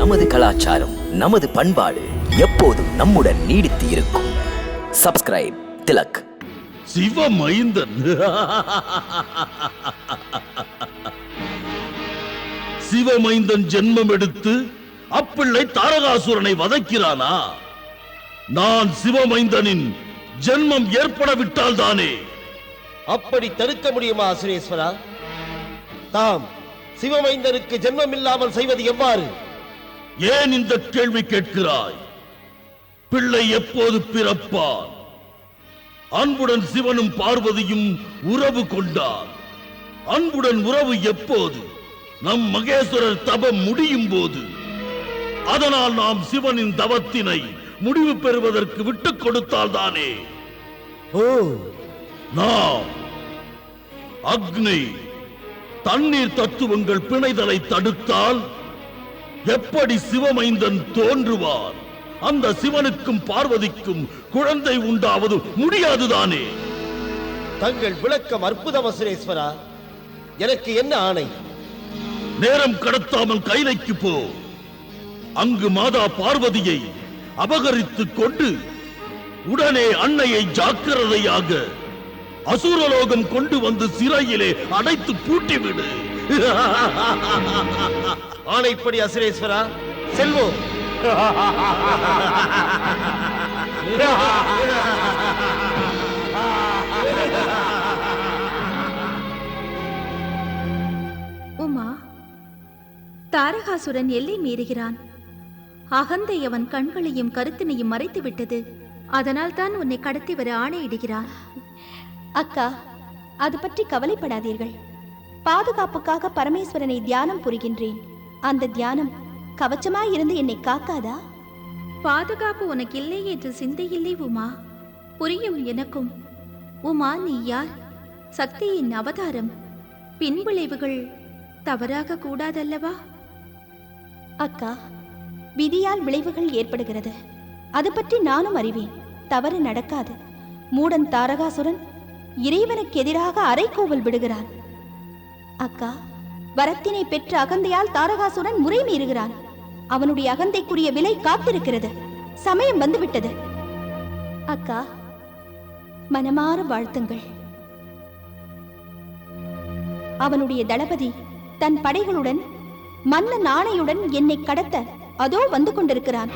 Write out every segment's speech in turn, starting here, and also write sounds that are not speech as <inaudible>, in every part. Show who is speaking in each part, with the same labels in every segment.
Speaker 1: நமது கலாச்சாரம் நமது பண்பாடு எப்போதும் நம்முடன் நீடித்து இருக்கும். சப்ஸ்கிரைப் திலக்.
Speaker 2: சிவமைந்தன். சிவமைந்தன் ஜென்மம் எடுத்து அப்பிள்ளை தாரகாசுரனை வதைக்கிறானா? நான் சிவமைந்தனின் ஜென்மம் ஏற்பட விட்டால் தானே?
Speaker 3: அப்படி தடுக்க முடியுமா அசுரேஸ்வரா? தாம் சிவமைந்தனுக்கு ஜென்மம் இல்லாமல் செய்வது எவ்வாறு?
Speaker 2: ஏன் இந்த கேள்வி கேட்கிறாய்? பிள்ளை எப்போது பிறப்பான்? அன்புடன் சிவனும் பார்வதியும் உறவு கொண்டார் அன்புடன் உறவு எப்போது? நம் மகேஸ்வரர் தபம் முடியும் போது. அதனால் நாம் சிவனின் தவத்தினை முடிவு பெறுவதற்கு விட்டுக் கொடுத்தால் தானே?
Speaker 3: ஓ
Speaker 2: நாம் அக்னி தண்ணீர் தத்துவங்கள் பிணைதலை தடுத்தால் எப்படி சிவமைந்தன் தோன்றுவார்? அந்த சிவனுக்கும் பார்வதிக்கும் குழந்தை உண்டாவது முடியாதுதானே
Speaker 3: தங்கள் விளக்கம் அற்புதம் அசுரேஸ்வரா எனக்கு என்ன ஆணை?
Speaker 2: நேரம் கடத்தாமல் கைலைக்கு போ. அங்கு மாதா பார்வதியை அபகரித்துக் கொண்டு உடனே அன்னையை ஜாக்கிரதையாக அசுரலோகம் கொண்டு வந்து சிறையிலே அடைத்து பூட்டிவிடு.
Speaker 3: ஆணைப்படி அசுரேஸ்வரா? செல்வோம்.
Speaker 4: உமா தாரகாசுரன் எல்லை மீறுகிறான். அகந்தை அவன் கண்களையும் கருத்தினையும் மறைத்து விட்டது. அதனால் தான் உன்னை கடத்தி வர ஆணையிடுகிறான்.
Speaker 5: அக்கா அது பற்றி கவலைப்படாதீர்கள். பாதுகாப்புக்காக பரமேஸ்வரனை தியானம் புரிகின்றேன். அந்த தியானம் கவச்சமாயிருந்து என்னை காக்காதா?
Speaker 4: பாதுகாப்பு உனக்கு இல்லை என்று சிந்தையில்லை உமா. புரியும் எனக்கும். உமா நீ யார்? சக்தியின் அவதாரம். பின்விளைவுகள் தவறாக கூடாதல்லவா?
Speaker 5: அக்கா விதியால் விளைவுகள் ஏற்படுகிறது. அது பற்றி நானும் அறிவேன். தவறு நடக்காது. மூடன் தாரகாசுரன் இறைவனுக்கு எதிராக அரைக்கூவல் விடுகிறான். அக்கா வரத்தினை பெற்ற அகந்தையால் தாரகாசுரன் முறை மீறுகிறான். அவனுடைய அகந்தைக்குரிய விலை காத்திருக்கிறது. சமயம் வந்துவிட்டது. அக்கா மனமாற வாழ்த்துங்கள். அவனுடைய தளபதி தன் படைகளுடன் மன்ன நாணையுடன் என்னை கடத்த அதோ வந்து கொண்டிருக்கிறான்.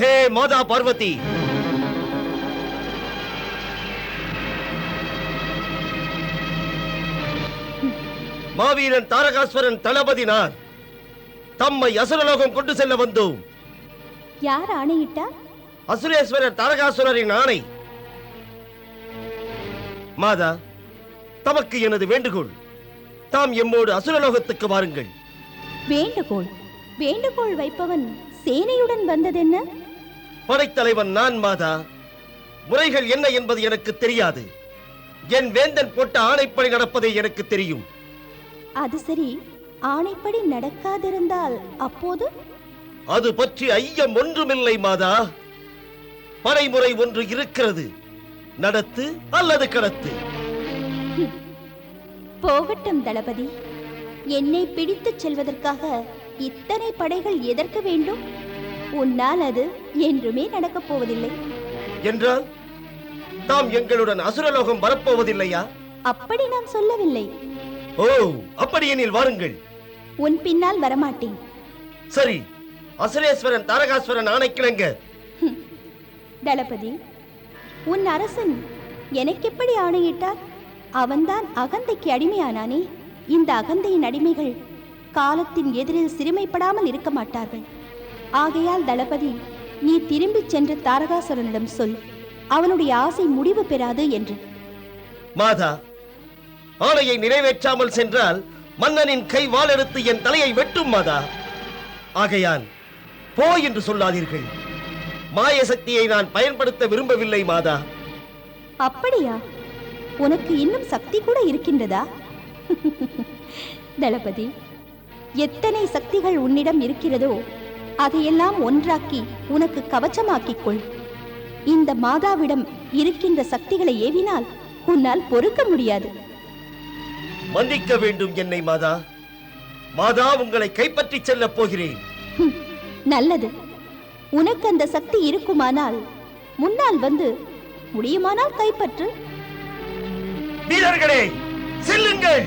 Speaker 3: ஹே மாதா பார்வதி. மாவீரன் தாரகாஸ்வரன் தளபதி நான் தம்மை அசுரலோகம் கொண்டு செல்ல வந்தோம்.
Speaker 5: யார் ஆணையிட்டா
Speaker 3: அசுரேஸ்வரர் தாரகாசுரரின் ஆணை. மாதா தமக்கு எனது வேண்டுகோள். தாம் எம்மோடு அசுரலோகத்துக்கு வாருங்கள்.
Speaker 5: வேண்டுகோள். வேண்டுகோள் வைப்பவன் சேனையுடன் வந்ததென்ன?
Speaker 3: படைத்தலைவன் நான் மாதா. முறைகள் என்ன என்பது எனக்கு தெரியாது. என் வேந்தன் போட்ட ஆணைப்படி நடப்பதே எனக்கு தெரியும்.
Speaker 5: அது சரி. ஆணைப்படி நடக்காதிருந்தால் அப்போது?
Speaker 3: அது பற்றி ஐயம் ஒன்றுமில்லை மாதா. படைமுறை ஒன்று இருக்கிறது. நடத்து அல்லது கடத்து. <laughs>
Speaker 5: போகட்டும் தளபதி. என்னை பிடித்துச் செல்வதற்காக இத்தனை படைகள் எதற்கு வேண்டும்? உன்னால் அது என்றுமே நடக்கப் போவதில்லை.
Speaker 3: என்றால் தாம் எங்களுடன் அசுரலோகம் வரப்போவதில்லையா?
Speaker 5: அப்படி நான் சொல்லவில்லை.
Speaker 3: ஓ அப்படியெனில் வாருங்கள்.
Speaker 5: உன் பின்னால் வரமாட்டேன்.
Speaker 3: சரி அசுரேஸ்வரன் தாரகாஸ்வரன் ஆணைக்கிழங்க
Speaker 5: தளபதி உன் அரசன் எனக்கெப்படி ஆணையிட்டார்? அவன்தான் அகந்தைக்கு அடிமையானானே. இந்த அகந்தையின் அடிமைகள் காலத்தின் எதிரில் சிறுமைப்படாமல் இருக்க மாட்டார்கள். ஆகையால் தளபதி நீ திரும்பிச் சென்று தாரகாசுரனிடம் சொல். அவனுடைய ஆசை முடிவு பெறாது என்று.
Speaker 3: மாதா ஆணையை நிறைவேற்றாமல் சென்றால் மன்னனின் கை வாளெடுத்து என் தலையை வெட்டும் மாதா. ஆகையால் போ என்று சொல்லாதீர்கள். மாய சக்தியை நான் பயன்படுத்த விரும்பவில்லை மாதா.
Speaker 5: அப்படியா? உனக்கு இன்னும் சக்தி கூட இருக்கின்றதா? <laughs> தளபதி எத்தனை சக்திகள் உன்னிடம் இருக்கிறதோ அதையெல்லாம் ஒன்றாக்கி உனக்கு கவச்சமாக்கிக் கொள் இந்த மாதாவிடம் இருக்கின்ற சக்திகளை ஏவினால் உன்னால் பொறுக்க முடியாது.
Speaker 3: மன்னிக்க வேண்டும் என்னை மாதா. மாதா உங்களை கைப்பற்றி செல்லப் போகிறேன்.
Speaker 5: நல்லது. உனக்கு அந்த சக்தி இருக்குமானால் முன்னால் வந்து முடியுமானால் கைப்பற்று.
Speaker 3: வீரர்களே செல்லுங்கள்.